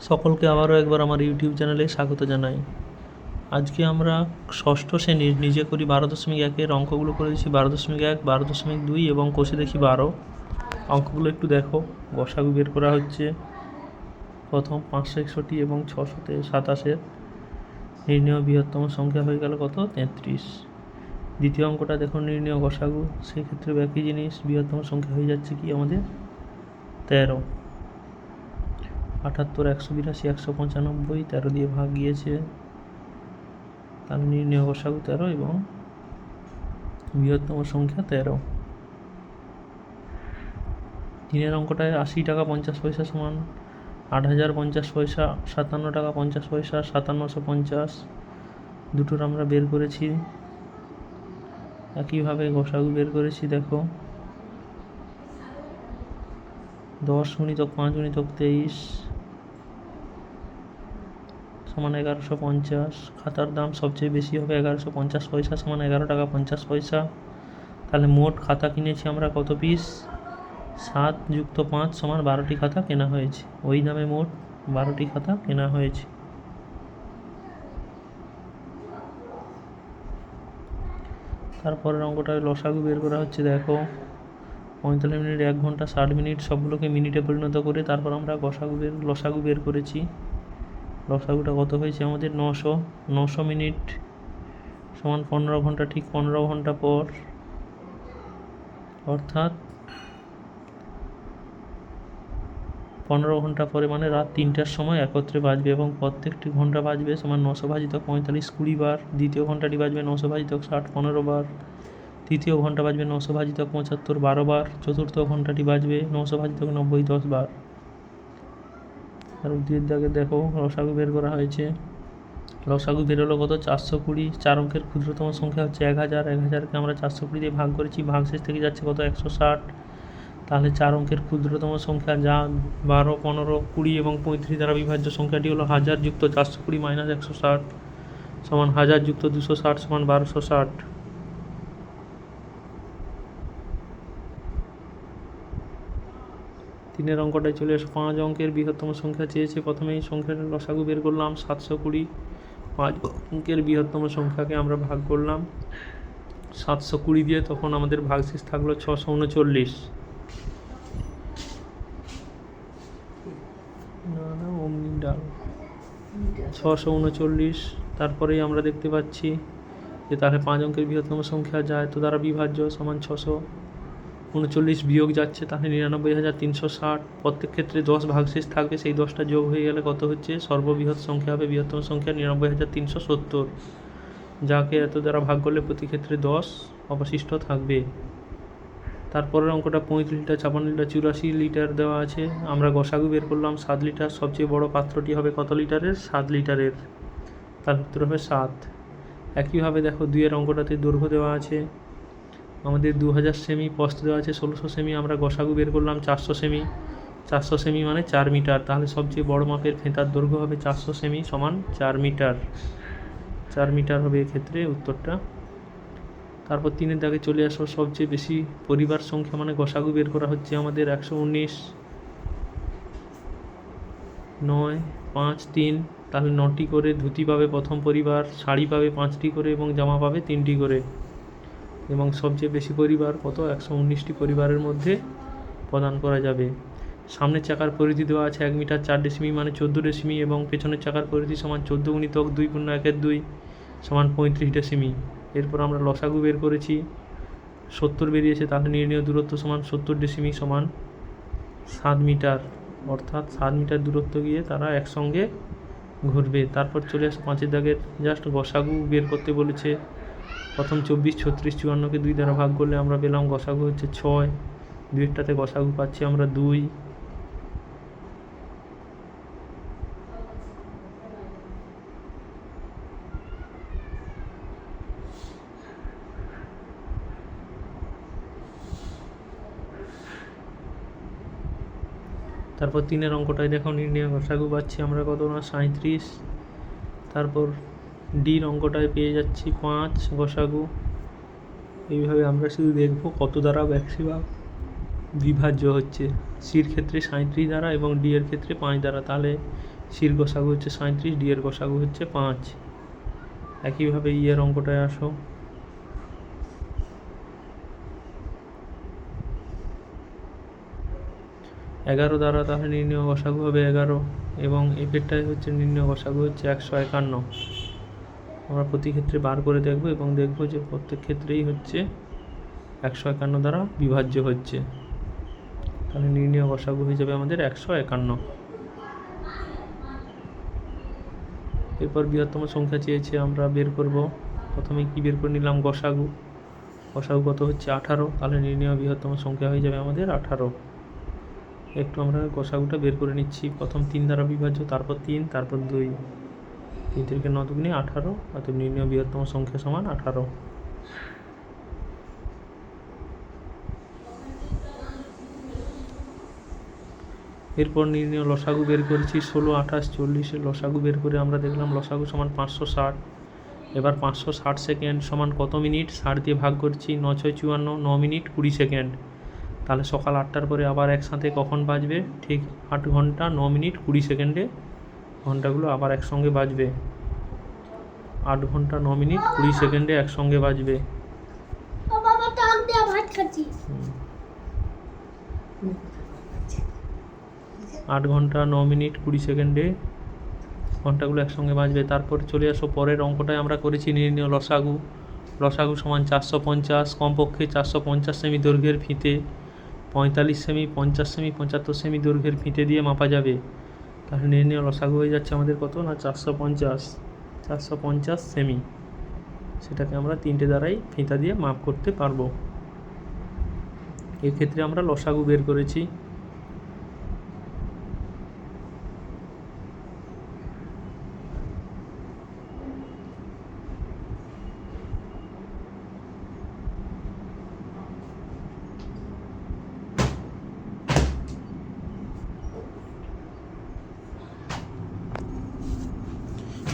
সকলকে আবারও একবার আমার ইউটিউব চ্যানেলে স্বাগত জানাই। আজকে আমরা ষষ্ঠ শ্রেণির নিজে করি বারো দশমিক একের অঙ্কগুলো করে দিচ্ছি। বারো দশমিক এক, বারো দশমিক দুই এবং কষে দেখি বারো। অঙ্কগুলো একটু দেখো। গসাগু বের করা হচ্ছে। প্রথম পাঁচশো একষট্টি এবং ছশোতে সাতাশের নির্ণয় বৃহত্তম সংখ্যা হয়ে গেল কত? তেত্রিশ। দ্বিতীয় অঙ্কটা দেখো, নির্ণয় গসাগু। সেক্ষেত্রে একই জিনিস, বৃহত্তম সংখ্যা হয়ে যাচ্ছে কি আমাদের? তেরো। আটাত্তর, একশো বিরাশি, একশো পঁচানব্বই, তেরো দিয়ে ভাগ গিয়েছে তাহলে নির্ণয় গসাগু তেরো এবং বৃহত্তম সংখ্যা তেরো। তিনের অঙ্কটায় আশি টাকা পঞ্চাশ পয়সা সমান আট হাজার পঞ্চাশ পয়সা, সাতান্ন টাকা পঞ্চাশ পয়সা, সাতান্নশো পঞ্চাশ। দুটোর আমরা বের করেছি। একইভাবে গোসাগু বের করেছি, দেখো। দশ গুণিতক পাঁচ গুণিতক তেইশ। সমান এগারোশো পঞ্চাশ। খাতার দাম সবচেয়ে বেশি হবে এগারোশো পঞ্চাশ পয়সা সমান এগারো টাকা পঞ্চাশ পয়সা। তাহলে মোট খাতা কিনেছি আমরা কত পিস সাত যুক্ত পাঁচ সমান বারোটি খাতা কেনা হয়েছে। ওই দামে মোট বারোটি খাতা কেনা হয়েছে। তারপরের অঙ্কটায় লসাগু বের করা হচ্ছে, দেখো। পঁয়তাল্লিশ মিনিট, এক ঘণ্টা ষাট মিনিট, সবগুলোকে মিনিটে পরিণত করে তারপর আমরা গসাগু বের, লসাগু বের করেছি। লসাগুটা কত হয়েছে আমাদের? নশো নশো মিনিট সমান পনেরো ঘণ্টা, ঠিক পনেরো ঘণ্টা পর। অর্থাৎ পনেরো ঘণ্টা পরে মানে রাত তিনটার সময় একত্রে বাজবে এবং প্রত্যেকটি ঘণ্টা বাজবে সমান নশো ভাজিতক পঁয়তাল্লিশ কুড়ি বার, দ্বিতীয় ঘন্টাটি বাজবে নশো ভাজিতক ষাট পনেরো বার, তৃতীয় ঘণ্টা বাজবে নশো ভাজিতক পঁচাত্তর বারো বার, চতুর্থ ঘন্টাটি বাজবে নশো ভাজিতক নব্বই দশ বার। আর দুয়ের দাগে দেখো লসাগু বের করা হয়েছে। লসাগু বেরোলো কত? চারশো কুড়ি। চার অঙ্কের ক্ষুদ্রতম সংখ্যা হচ্ছে এক হাজার। এক হাজারকে আমরা চারশো কুড়ি দিয়ে ভাগ করেছি। ভাগশেষ থেকে যাচ্ছে কত? একশো ষাট। তাহলে চার অঙ্কের ক্ষুদ্রতম সংখ্যা যা বারো, পনেরো, কুড়ি এবং পঁয়ত্রিশ দ্বারা বিভাজ্য সংখ্যাটি হলো হাজার যুক্ত চারশো কুড়ি মাইনাস একশো ষাট সমান হাজার যুক্ত দুশো ষাট সমান বারোশো ষাট। তিনের অঙ্কটায় চলে এসো পাঁচ অঙ্কের বৃহত্তম সংখ্যা চেয়েছে। প্রথমেই সংখ্যাটা লসাগু বের করলাম সাতশো কুড়ি। পাঁচ অঙ্কের বৃহত্তম সংখ্যাকে আমরা ভাগ করলাম। সাতশো কুড়ি দিয়ে তখন আমাদের ভাগশেষ থাকল ছশো উনচল্লিশ। ডাল। ছশো উনচল্লিশ। তারপরেই আমরা দেখতে পাচ্ছি যে তাহলে পাঁচ অঙ্কের বৃহত্তম সংখ্যা যায় তো দ্বারা বিভাজ্য সমান ছশো। উনচল্লিশ বিয়োগ যাচ্ছে, তাহলে নিরানব্বই হাজার তিনশো ষাট। প্রত্যেক ক্ষেত্রে দশ ভাগশেষ থাকবে, সেই দশটা যোগ হয়ে গেলে কত হচ্ছে? সর্ববৃহৎ সংখ্যা হবে বৃহত্তম সংখ্যা নিরানব্বই হাজার তিনশো সত্তর। যাকে এত দ্বারা ভাগ করলে প্রতি ক্ষেত্রে দশ অবশিষ্ট থাকবে। তারপরের অঙ্কটা পঁয়ত্রিশ লিটার, ছাপান্ন লিটার, চুরাশি লিটার দেওয়া আছে। আমরা গসাগু বের করলাম, সাত লিটার। সবচেয়ে বড় পাত্রটি হবে কত লিটারের? সাত লিটারের। তার উত্তর হবে সাত। একইভাবে দেখো, দুইয়ের অঙ্কটাতে দৈর্ঘ্য দেওয়া আছে। আমাদের দু হাজার সেমি পস্ত দেওয়া আছে, ষোলোশো সেমি আমরা গসাগু বের করলাম, চারশো সেমি। চারশো সেমি মানে চার মিটার, তাহলে সবচেয়ে বড় মাপের ফেঁতার দৈর্ঘ্য হবে চারশো সেমি সমান চার মিটার। চার মিটার হবে এক্ষেত্রে উত্তরটা। তারপর তিনের দাগে চলে আসো সবচেয়ে বেশি পরিবার সংখ্যা মানে গসাগু বের করা হচ্ছে আমাদের একশো উনিশ। নয়, পাঁচ, তিন, তাহলে নটি করে, ধুতি পাবে প্রথম পরিবার, শাড়ি পাবে পাঁচটি করে এবং জামা পাবে তিনটি করে। এবং সবচেয়ে বেশি পরিবার কত? একশো উনিশটি পরিবারের মধ্যে প্রদান করা যাবে। সামনের চাকার পরিধি দেওয়া আছে এক মিটার চার ডেসিমি মানে চোদ্দ ডেসিমি এবং পেছনের চাকার পরিধি সমান চোদ্দ গুণিতক দুই পূর্ণ একের দুই সমান পঁয়ত্রিশ ডেসিমি এরপর আমরা লসাগু বের করেছি। সত্তর বেরিয়েছে, তাহলে নির্ণয় দূরত্ব সমান সত্তর ডেসিমি সমান সাত মিটার। অর্থাৎ সাত মিটার দূরত্ব গিয়ে তারা একসঙ্গে ঘুরবে। তারপর চলে আসে পাঁচের দাগের। জাস্ট গসাগু বের করতে বলেছে। প্রথম চব্বিশ, ছত্রিশ, চুয়ান্নকে দুই দ্বারা ভাগ করলে আমরা পেলাম গসাগু হচ্ছে ছয়। দুইটাতে গসাগু পাচ্ছি আমরা দুই। তারপর তিনের অঙ্কটায় দেখো নির্ণয় গসাগু পাচ্ছি আমরা কত না? সাঁত্রিশ তারপর ডির অঙ্কটায় পেয়ে যাচ্ছি পাঁচ গসাগু এইভাবে আমরা শুধু দেখব কত দ্বারা ম্যাক্সিমাম বিভাজ্য হচ্ছে। সির ক্ষেত্রে সাঁত্রিশ দ্বারা এবং ডি এর ক্ষেত্রে পাঁচ দ্বারা। তাহলে সির গসাগু হচ্ছে সাঁত্রিশ ডি এর গসাগু হচ্ছে পাঁচ। একইভাবে ই এর অঙ্কটায় আসো। এগারো দ্বারা তাহলে নির্ণয় গসাগু হবে এগারো এবং এফেরটাই হচ্ছে নির্ণয় গসাগু হচ্ছে একশো একান্ন। আমরা প্রতি ক্ষেত্রে বার করে দেখব এবং দেখব যে প্রত্যেক ক্ষেত্রেই হচ্ছে একশো একান্ন দ্বারা বিভাজ্য হচ্ছে। তাহলে নির্ণয় গসাগু হয়ে যাবে আমাদের একশো একান্ন। এরপর বৃহত্তম সংখ্যা চেয়েছে আমরা বের করব। প্রথমে কি বের করে নিলাম? গসাগু গসাগু কত হচ্ছে? আঠারো। তাহলে নির্ণয় বৃহত্তম সংখ্যা হয়ে যাবে আমাদের আঠারো। একটু আমরা গসাগুটা বের করে নিচ্ছি। প্রথম তিন দ্বারা বিভাজ্য, তারপর তিন, তারপর দুই। তিন থেকে ন দুগুণে আঠারো অর্থাৎ নির্ণয় বৃহত্তম সংখ্যা সমান আঠারো। এরপর নির্ণয় লসাগু বের করেছি, ষোলো, আঠাশ চল্লিশের লসাগু বের করে আমরা দেখলাম লসাগু সমান পাঁচশো ষাট। এবার পাঁচশো ষাট সেকেন্ড সমান কত মিনিট? ষাট দিয়ে ভাগ করছি, ন, ছয়, চুয়ান্ন, ন মিনিট, কুড়ি সেকেন্ড। তাহলে সকাল আটটার পরে আবার একসাথে কখন বাজবে? ঠিক আট ঘণ্টা, ন মিনিট, কুড়ি সেকেন্ডে ঘন্টাগুলো আবার একসঙ্গে বাজবে। আট ঘণ্টা ন মিনিট কুড়ি সেকেন্ডে একসঙ্গে বাজবে। আট ঘণ্টা ন মিনিট কুড়ি সেকেন্ডে ঘন্টাগুলো একসঙ্গে বাজবে। তারপর চলে আসো পরের অঙ্কটায় আমরা করেছি নির্ণয় লসাগু। লসাগু সমান চারশো পঞ্চাশ কমপক্ষে চারশো পঞ্চাশ সেমি দৈর্ঘ্যের ফিতে। পঁয়তাল্লিশ সেমি পঞ্চাশ সেমি পঁচাত্তর সেমি দৈর্ঘ্যের ফিতে দিয়ে মাপা যাবে। তাহলে নিয়ে লসাগু হয়ে যাচ্ছে আমাদের কত? না, চারশো পঞ্চাশ। চারশো পঞ্চাশ সেমি সেটাকে আমরা তিনটে দ্বারাই ফিতা দিয়ে মাপ করতে পারব। এক্ষেত্রে আমরা লসাগু বের করেছি।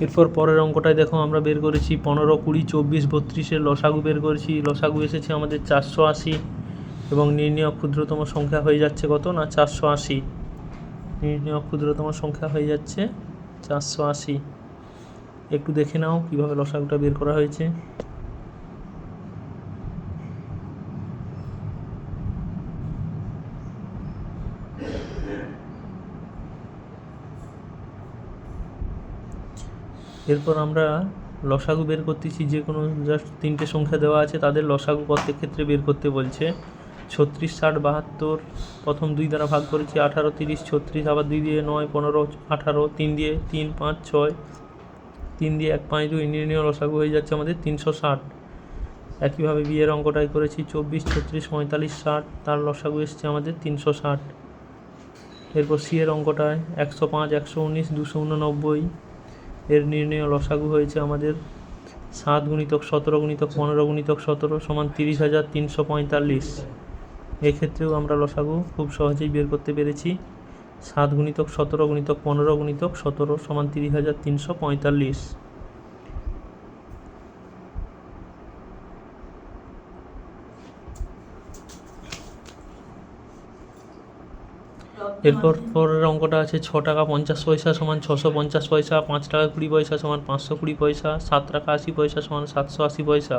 এরপর পরের অঙ্কটায় দেখো আমরা বের করেছি পনেরো, কুড়ি, চব্বিশ বত্রিশের লসাগু বের করেছি। লসাগু এসেছে আমাদের চারশো আশি এবং নির্ণয় ক্ষুদ্রতম সংখ্যা হয়ে যাচ্ছে কত না চারশো আশি? নির্ণয় ক্ষুদ্রতম সংখ্যা হয়ে যাচ্ছে চারশো আশি। একটু দেখে নাও কীভাবে লসাগুটা বের করা হয়েছে। এরপর আমরা লসাগু বের করতেছি, যে কোনো জাস্ট তিনটে সংখ্যা দেওয়া আছে, তাদের লসাগু প্রত্যেক ক্ষেত্রে বের করতে বলছে। ছত্রিশ, ষাট, বাহাত্তর, প্রথম দুই দ্বারা ভাগ করেছি, আঠারো, তিরিশ, ছত্রিশ, আবার দুই দিয়ে নয়, পনেরো, আঠারো, তিন দিয়ে তিন, পাঁচ, ছয়, তিন দিয়ে এক, পাঁচ, দুই, নির্ণয় লসাগু হয়ে যাচ্ছে আমাদের তিনশো ষাট। একইভাবে বিয়ের অঙ্কটাই করেছি, চব্বিশ, ছত্রিশ, পঁয়তাল্লিশ, ষাট, তার লসাগু এসছে আমাদের তিনশো ষাট। এরপর সি এর অঙ্কটায় একশো পাঁচ, একশো উনিশ, দুশো উননব্বই এর নির্ণয় লসাগু হয়েছে আমাদের সাত গুণিতক সতেরো গুণিতক পনেরো গুণিতক সতেরো সমান তিরিশ হাজার তিনশো পঁয়তাল্লিশ। এক্ষেত্রেও আমরা লসাগু খুব সহজেই বের করতে পেরেছি। সাত গুণিতক সতেরো গুণিতক পনেরো গুণিতক সতেরো সমান তিরিশ হাজার তিনশো পঁয়তাল্লিশ। এরপর পরের অঙ্কটা আছে ছ টাকা পঞ্চাশ পয়সা সমান ছশো পঞ্চাশ পয়সা পাঁচ টাকা কুড়ি পয়সা সমান পাঁচশো কুড়ি পয়সা সাত টাকা আশি পয়সা সমান সাতশো আশি পয়সা।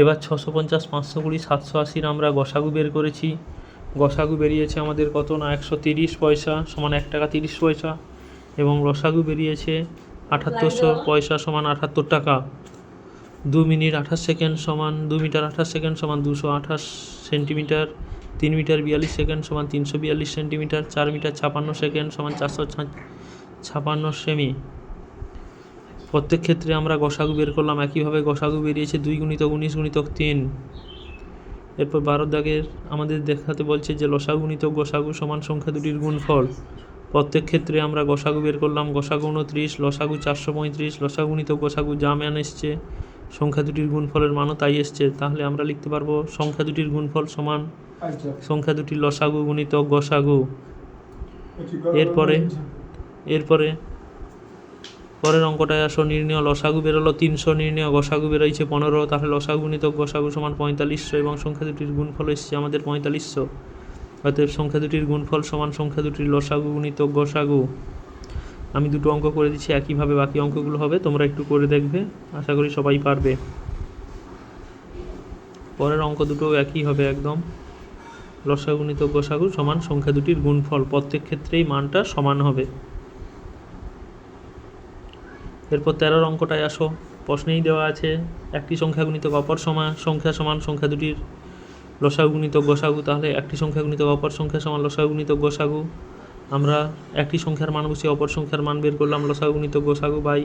এবার ছশো পঞ্চাশ পাঁচশো কুড়ি সাতশো আশির আমরা গসাগু বের করেছি। গসাগু বেরিয়েছে আমাদের কত না একশো তিরিশ পয়সা সমান এক টাকা তিরিশ পয়সা এবং রসাগু বেরিয়েছে আঠাত্তরশো পয়সা সমান আটাত্তর টাকা। দু মিনিট আঠাশ সেকেন্ড সমান দু মিটার আঠাশ সেকেন্ড সমান দুশো আঠাশ সেন্টিমিটার। তিন মিটার বিয়াল্লিশ সেকেন্ড সমান তিনশো বিয়াল্লিশ সেন্টিমিটার, চার মিটার ছাপান্ন সেকেন্ড সমান চারশো ছাপান্ন সেমি। প্রত্যেক ক্ষেত্রে আমরা গসাগু বের করলাম, একইভাবে গসাগু বেরিয়েছে দুই গুণিতক উনিশ গুণিতক তিন। এরপর বারো দাগের আমাদের দেখাতে বলছে যে লসাগু গুণিতক গসাগু সমান সংখ্যা দুটির গুণফল। প্রত্যেক ক্ষেত্রে আমরা গসাগু বের করলাম, গসাগু উনত্রিশ লসাগু চারশো পঁয়ত্রিশ, লসাগু গুণিতক গসাগু যা মান এসছে, সংখ্যা দুটির গুণফলের মানও তাই এসছে। তাহলে আমরা লিখতে পারব, সংখ্যা দুটির গুণফল সমান সংখ্যা দুটির লসাগু গুণিতক গসাগু। এরপরে এরপরে, পরের অঙ্কটায় আসো, নির্ণয় লসাগু বেরোলো, তিনশো নির্ণয় গসাগু বেরোইছে, পনেরো, তাহলে লসাগু গুণিতক গসাগু সমান পঁয়তাল্লিশশো এবং সংখ্যা দুটির গুণফল এসছে আমাদের পঁয়তাল্লিশশো। অতএব সংখ্যা দুটির গুণফল সমান সংখ্যা দুটির লসাগু গুণিতক গসাগু। আমি দুটো অঙ্ক করে দিচ্ছি, একইভাবে বাকি অঙ্কগুলো হবে, তোমরা একটু করে দেখবে, আশা করি সবাই পারবে। পরের অঙ্ক দুটো একই হবে একদম। লসাগুণিত গোসাগু সমান সংখ্যা দুটির গুণফল। প্রত্যেক ক্ষেত্রেই মানটা সমান হবে। এরপর তেরোর অঙ্কটায় আসো। প্রশ্নেই দেওয়া আছে, একটি সংখ্যা গুণিতক অপর সমান সংখ্যা সমান সংখ্যা দুটির লসাগু গুণিতক গোসাগু, তাহলে একটি সংখ্যা গুণিতক অপর সংখ্যা সমান লসাগু গোসাগু। আমরা একটি সংখ্যার মান বসিয়ে অপর সংখ্যার মান বের করলাম লসাগু গোসাগু বাই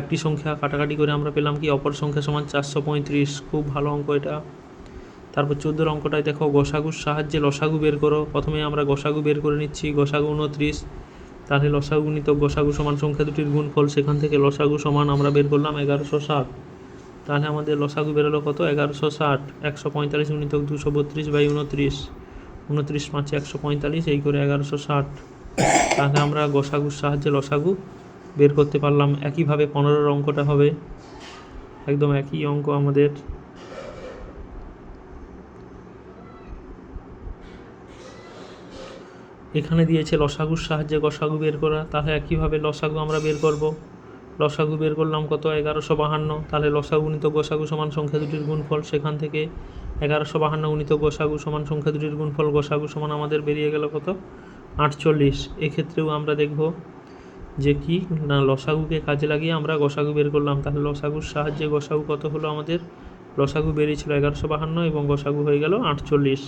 একটি সংখ্যা কাটাকাটি করে আমরা পেলাম কি? অপর সংখ্যা সমান চারশো পঁয়ত্রিশ। খুব ভালো অঙ্ক এটা। তারপর চোদ্দোর অঙ্কটায় দেখো গোসাগুর সাহায্যে লসাগু বের করো। প্রথমে আমরা গোসাগু বের করে নিচ্ছি, গসাগু উনত্রিশ। তাহলে লসাগু গুণিতক গোসাগু সমান সংখ্যা দুটির গুণফল, সেখান থেকে লসাগু সমান আমরা বের করলাম এগারোশো ষাট। তাহলে আমাদের লসাগু বেরোলো কত? এগারোশো ষাট। একশো পঁয়তাল্লিশ গুণিতক দুশো বত্রিশ বাই উনত্রিশ। উনত্রিশ পাঁচে একশো পঁয়তাল্লিশ, এই করে এগারোশো ষাট। তাহলে আমরা গোসাগুর সাহায্যে লসাগু বের করতে পারলাম। একইভাবে পনেরোর অঙ্কটা হবে। একদম একই অঙ্ক আমাদের। এখানে দিয়েছে লসাগুর সাহায্যে গসাগু বের করা, তাহলে একইভাবে লসাগু আমরা বের করব। লসাগু বের করলাম কত? এগারোশো বাহান্ন। তাহলে লসাগু গুণিত গোসাগু সমান সংখ্যা দুটির গুণফল সেখান থেকে এগারোশো বাহান্ন গুণিত গোসাগু সমান সংখ্যা দুটির গুণফল গোসাগু সমান আমাদের বেরিয়ে গেল কত? আটচল্লিশ। এক্ষেত্রেও আমরা দেখব যে কি? না, লসাগুকে কাজে লাগিয়ে আমরা গোসাগু বের করলাম। তাহলে লসাগুর সাহায্যে গোসাগু কত হলো আমাদের? লসাগু বেরিয়েছিল এগারোশো বাহান্ন এবং গোসাগু হয়ে গেল আটচল্লিশ।